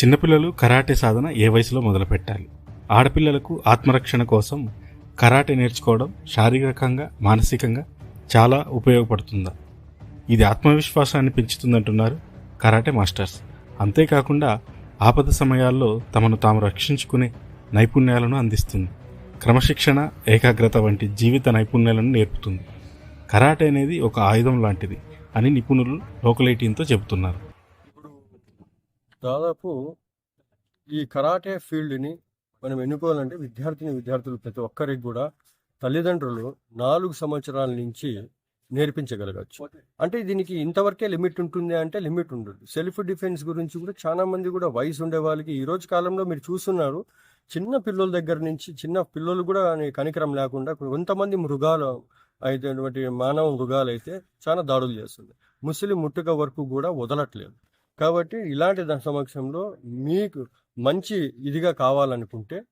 చిన్నపిల్లలు కరాటే సాధన ఏ వయసులో మొదలుపెట్టాలి? ఆడపిల్లలకు ఆత్మరక్షణ కోసం కరాటే నేర్చుకోవడం శారీరకంగా మానసికంగా చాలా ఉపయోగపడుతుందా? ఇది ఆత్మవిశ్వాసాన్ని పెంచుతుందంటున్నారు కరాటే మాస్టర్స్. అంతేకాకుండా ఆపద సమయాల్లో తమను తాము రక్షించుకునే నైపుణ్యాలను అందిస్తుంది. క్రమశిక్షణ ఏకాగ్రత వంటి జీవిత నైపుణ్యాలను నేర్పుతుంది. కరాటే అనేది ఒక ఆయుధం లాంటిది అని నిపుణులు లోకలైటీన్తో చెబుతున్నారు. దాదాపు ఈ కరాటే ఫీల్డ్ని మనం ఎన్నుకోవాలంటే విద్యార్థిని విద్యార్థులు ప్రతి ఒక్కరికి కూడా తల్లిదండ్రులు నాలుగు సంవత్సరాల నుంచి నేర్పించగలగచ్చు. అంటే దీనికి ఇంతవరకే లిమిట్ ఉంటుంది అంటే లిమిట్ ఉండదు. సెల్ఫ్ డిఫెన్స్ గురించి కూడా చాలా మంది కూడా వయసు ఉండే వాళ్ళకి ఈ రోజు కాలంలో మీరు చూస్తున్నారు చిన్న పిల్లల దగ్గర నుంచి చిన్న పిల్లలు కూడా కనికరం లేకుండా కొంతమంది మృగాలు అయినటువంటి మానవ మృగాలు అయితే చాలా దాడులు చేస్తుంది ముసలి ముట్టుక వరకు కూడా వదలట్లేదు. కాబట్టి ఇలాంటి దాని సమక్షంలో మీకు మంచి ఇదిగా కావాలనుకుంటే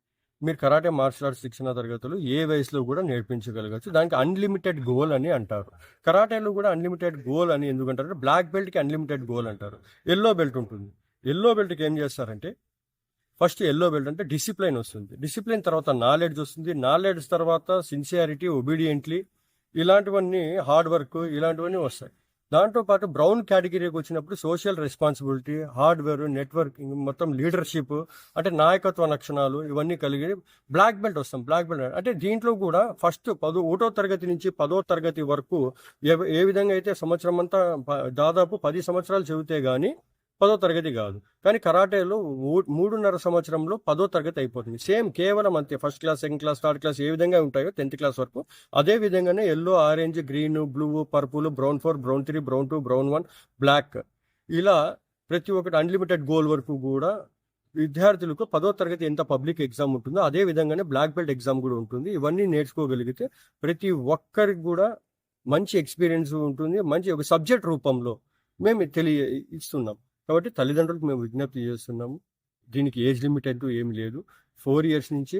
మీరు కరాటే మార్షల్ ఆర్ట్స్ శిక్షణ తరగతులు ఏ వయసులో కూడా నేర్పించగలగచ్చు. దానికి అన్లిమిటెడ్ గోల్ అని అంటారు. కరాటేలో కూడా అన్లిమిటెడ్ గోల్ అని ఎందుకంటారు? బ్లాక్ బెల్ట్కి అన్లిమిటెడ్ గోల్ అంటారు. ఎల్లో బెల్ట్ ఉంటుంది. ఎల్లో బెల్ట్కి ఏం చేస్తారంటే ఫస్ట్ ఎల్లో బెల్ట్ అంటే డిసిప్లైన్ వస్తుంది. డిసిప్లిన్ తర్వాత నాలెడ్జ్ వస్తుంది. నాలెడ్జ్ తర్వాత సిన్సియారిటీ ఒబీడియంట్లీ ఇలాంటివన్నీ హార్డ్ వర్క్ ఇలాంటివన్నీ వస్తాయి. దాంతో పాటు బ్రౌన్ కేటగిరీకి వచ్చినప్పుడు సోషల్ రెస్పాన్సిబిలిటీ హార్డ్వేర్ నెట్వర్కింగ్ మొత్తం లీడర్షిప్ అంటే నాయకత్వ లక్షణాలు ఇవన్నీ కలిగి బ్లాక్ బెల్ట్ వస్తాం బ్లాక్ బెల్ట్. అంటే దీంట్లో కూడా ఫస్ట్ పదో ఒకటో తరగతి నుంచి పదో తరగతి వరకు ఏ ఏ విధంగా అయితే సంవత్సరం అంతా దాదాపు పది సంవత్సరాలు చెబితే కానీ పదో తరగతి కాదు. కానీ కరాటేలో మూడున్నర సంవత్సరంలో పదో తరగతి అయిపోతుంది. సేమ్ కేవలం అంతే. First class second class third class ఏ విధంగా ఉంటాయో టెన్త్ క్లాస్ వరకు. అదే విధంగానే yellow orange green blue purple brown four brown three brown two brown one black. ఇలా ప్రతి ఒక్కటి అన్లిమిటెడ్ గోల్ వరకు కూడా విద్యార్థులకు పదో తరగతి ఎంత పబ్లిక్ ఎగ్జామ్ ఉంటుందో అదే విధంగానే బ్లాక్ బెల్ట్ ఎగ్జామ్ కూడా ఉంటుంది. ఇవన్నీ నేర్చుకోగలిగితే ప్రతి ఒక్కరికి కూడా మంచి ఎక్స్పీరియన్స్ ఉంటుంది. మంచి ఒక సబ్జెక్ట్ రూపంలో మేము తెలియ ఇస్తున్నాం. కాబట్టి తల్లిదండ్రులకు మేము విజ్ఞప్తి చేస్తున్నాము దీనికి ఏజ్ లిమిట్ అంటూ ఏమి లేదు. ఫోర్ ఇయర్స్ నుంచి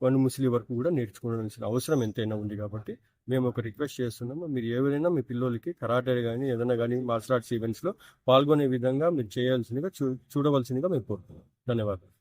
వన్ ముస్లిం వరకు కూడా నేర్చుకోవాల్సిన అవసరం ఎంతైనా ఉంది కాబట్టి మేము ఒక రిక్వెస్ట్ చేస్తున్నాము మీరు ఎవరైనా మీ పిల్లలకి కరాటే కానీ ఏదైనా కానీ మార్షల్ ఆర్ట్స్ ఈవెంట్స్లో పాల్గొనే విధంగా మీరు చేయాల్సిందిగా చూ చూడవలసిందిగా మేము కోరుతున్నాం. ధన్యవాదాలు.